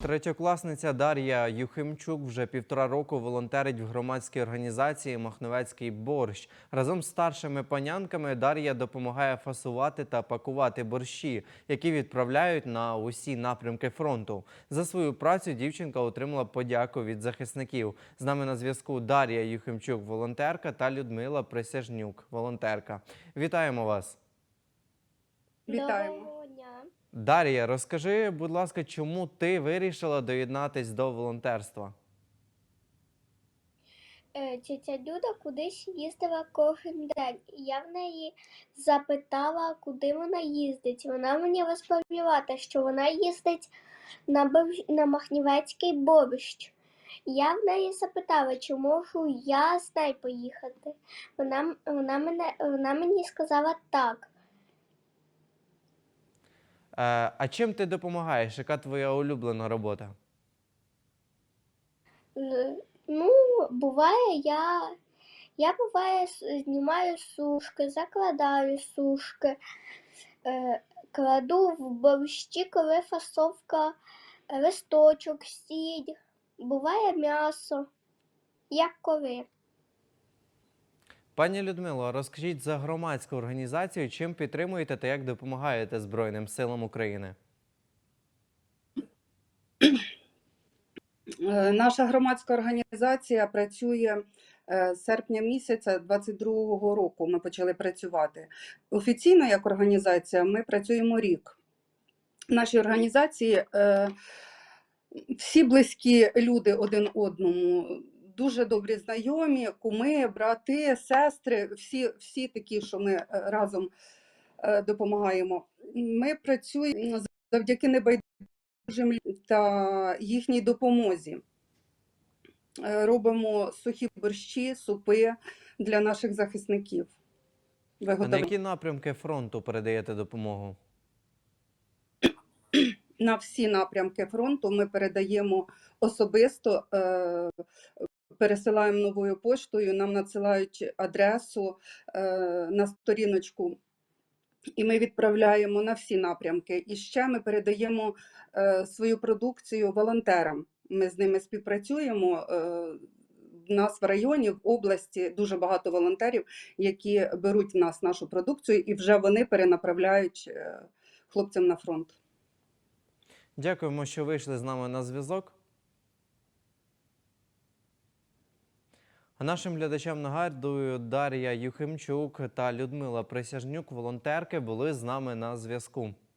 Третьокласниця Дар'я Юхимчук вже півтора року волонтерить в громадській організації Махновецький борщ. Разом з старшими панянками Дар'я допомагає фасувати та пакувати борщі, які відправляють на усі напрямки фронту. За свою працю дівчинка отримала подяку від захисників. З нами на зв'язку Дар'я Юхимчук, волонтерка, та Людмила Присяжнюк, волонтерка. Вітаємо вас! Вітаємо. Дар'я, розкажи, будь ласка, чому ти вирішила доєднатись до волонтерства? Е, Тетя Люда кудись їздила кожен день. І Я в неї запитала, куди вона їздить. Вона мені розповіла, що вона їздить на, борщ- на Махнівецький борщ. Я в неї запитала, чи можу я з нею поїхати. Вона, вона, мене, вона мені сказала так. Е, а чим ти допомагаєш? Яка твоя улюблена робота? Ну, буває, я, я буває знімаю сушки, закладаю сушки, е, кладу в борщі, коли фасовка листочок, сіль, буває м'ясо, як коли. Пані Людмило, розкажіть за громадську організацію, чим підтримуєте та як допомагаєте Збройним силам України? Е, Наша громадська організація працює е, з серпня місяця 22-го року. Ми почали працювати. Офіційно, як організація, ми працюємо рік. Нашій організації е, всі близькі люди один одному, дуже добрі знайомі, куми, брати, сестри, всі, всі такі, що ми е, разом е, допомагаємо. Ми працюємо завдяки небайдужим та їхній допомозі. Е, Робимо сухі борщі, супи для наших захисників. А на які напрямки фронту передаєте допомогу? на всі напрямки фронту. Ми передаємо особисто, е, пересилаємо новою поштою, нам надсилають адресу е, на сторіночку. І ми відправляємо на всі напрямки. І ще ми передаємо е, свою продукцію волонтерам. Ми з ними співпрацюємо. Е, в нас в районі, в області дуже багато волонтерів, які беруть в нас нашу продукцію, і вже вони перенаправляють хлопцям на фронт. Дякуємо, що вийшли з нами на зв'язок. А нашим глядачам нагадую, Дар'я Юхимчук та Людмила Присяжнюк, волонтерки, були з нами на зв'язку.